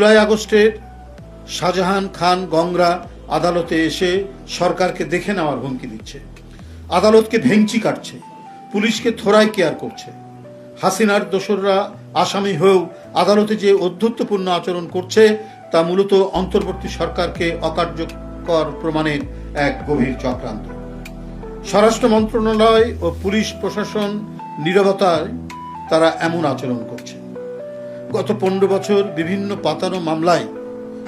জুলাই আগস্টে শাহজাহান খান গংরা আদালতে এসে সরকারকে দেখে নেওয়ার হুমকি দিচ্ছে। আদালতকে ভেঙচি কাটছে, পুলিশকে থোড়াই কেয়ার করছে। হাসিনার দোসররা আসামি হয়েও আদালতে যে অধ্যত্বপূর্ণ আচরণ করছে, তা মূলত অন্তর্বর্তী সরকারকে অকার্যকর প্রমাণের এক গভীর চক্রান্ত। স্বরাষ্ট্র মন্ত্রণালয় ও পুলিশ প্রশাসন নীরবতায় তারা এমন আচরণ করছে। গত পনেরো বছর বিভিন্ন পাতানো মামলায়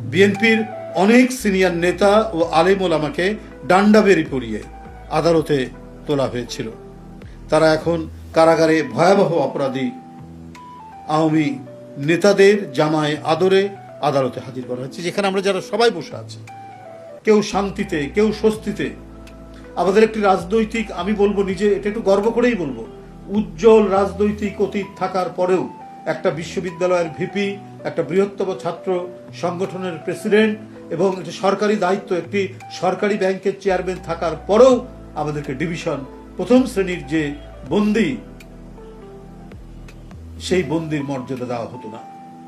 বিএনপির অনেক সিনিয়র নেতা ও আলেম ওলামাকে ডান্ডাবেরি পরিয়ে আদালতে তোলা হয়েছিল। তারা এখন কারাগারে ভয়াবহ অপরাধী। আওয়ামী নেতাদের জামায় আদরে আদালতে হাজির করা হচ্ছে যেখানে আমরা যারা সবাই বসে আছি। কেউ শান্তিতে, কেউ স্বস্তিতে। আমাদের একটি রাজনৈতিক, আমি বলব নিজে, এটা একটু গর্ব করেই বলব, উজ্জ্বল রাজনৈতিক অতীত থাকার পরেও একটা বিশ্ববিদ্যালয়ের ভিপি, একটা বৃহত্তম ছাত্র সংগঠনের প্রেসিডেন্ট, এবং একটি সরকারি দায়িত্ব, একটি সরকারি ব্যাংকের চেয়ারম্যান থাকার পরেও আমাদেরকে ডিভিশন প্রথম শ্রেণির যে বন্দি, সেই বন্দির মর্যাদা দেওয়া হতো না।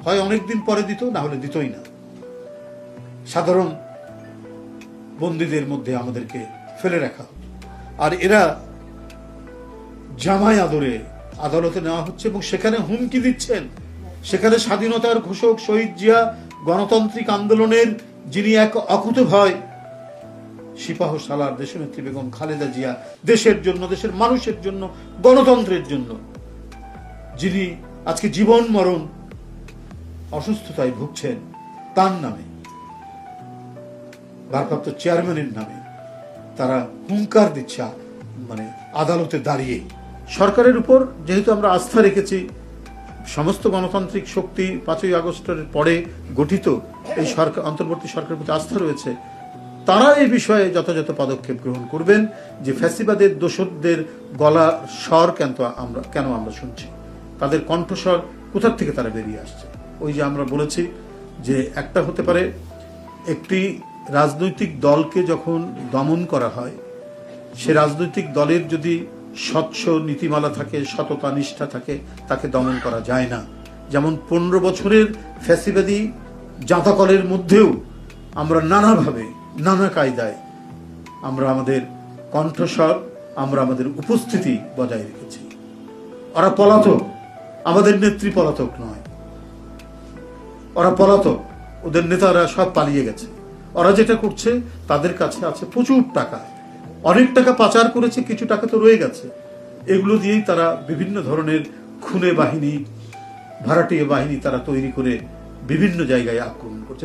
হয় অনেকদিন পরে দিত, না হলে দিতই না। সাধারণ বন্দীদের মধ্যে আমাদেরকে ফেলে রাখা হতো। আর এরা জামাই আদরে আদালতে নেওয়া হচ্ছে এবং সেখানে হুমকি দিচ্ছেন। সেখানে স্বাধীনতার ঘোষক শহীদ জিয়া গণতান্ত্রিক আন্দোলনের যিনি এক অকুত ভয় সিপাহ সালার দেশনেত্রী বেগম খালেদা জিয়া, দেশের জন্য, দেশের মানুষের জন্য, গণতন্ত্রের জন্য। যিনি আজকে জীবন মরণ, অসুস্থতায় ভুগছেন, তার নামে, ভারপ্রাপ্ত চেয়ারম্যানের নামে তারা হুঙ্কার দিচ্ছে মানে আদালতে দাঁড়িয়ে। সরকারের উপর, যেহেতু আমরা আস্থা রেখেছি, সমস্ত গণতান্ত্রিক শক্তি পাঁচই আগস্টের পরে গঠিত এই সরকার, অন্তর্বর্তী সরকারের প্রতি আস্থা রয়েছে, তারা এই বিষয়ে যথাযথ পদক্ষেপ গ্রহণ করবেন যে ফ্যাসিবাদের, দোষরদের গলা স্বর কেন আমরা কেন আমরা শুনছি? তাদের কণ্ঠস্বর কোথার থেকে তারা বেরিয়ে আসছে? ওই যে আমরা বলেছি যে একটা হতে পারে, একটি রাজনৈতিক দলকে যখন দমন করা হয়, সে রাজনৈতিক দলের যদি স্বচ্ছ নীতিমালা থাকে, সততা, নিষ্ঠা থাকে, তাকে দমন করা যায় না। যেমন পনেরো বছরের ফ্যাসিবাদী জাঁতাকলের মধ্যেও আমরা নানাভাবে, নানা কায়দায় আমরা আমাদের কণ্ঠস্বর, আমরা আমাদের উপস্থিতি বজায় রেখেছি। ওরা পলাতক, আমাদের নেত্রী পলাতক নয়। ওরা পলাতক, ওদের নেতারা সব পালিয়ে গেছে। ওরা যেটা করছে, তাদের কাছে আছে প্রচুর টাকা। অনেক টাকা পাচার করেছে, কিছু টাকা তো রয়ে গেছে। এগুলো দিয়েই তারা বিভিন্ন ধরনের খুনে বাহিনী, ভাড়াটিয়া বাহিনী তারা তৈরি করে বিভিন্ন জায়গায় আক্রমণ করছে।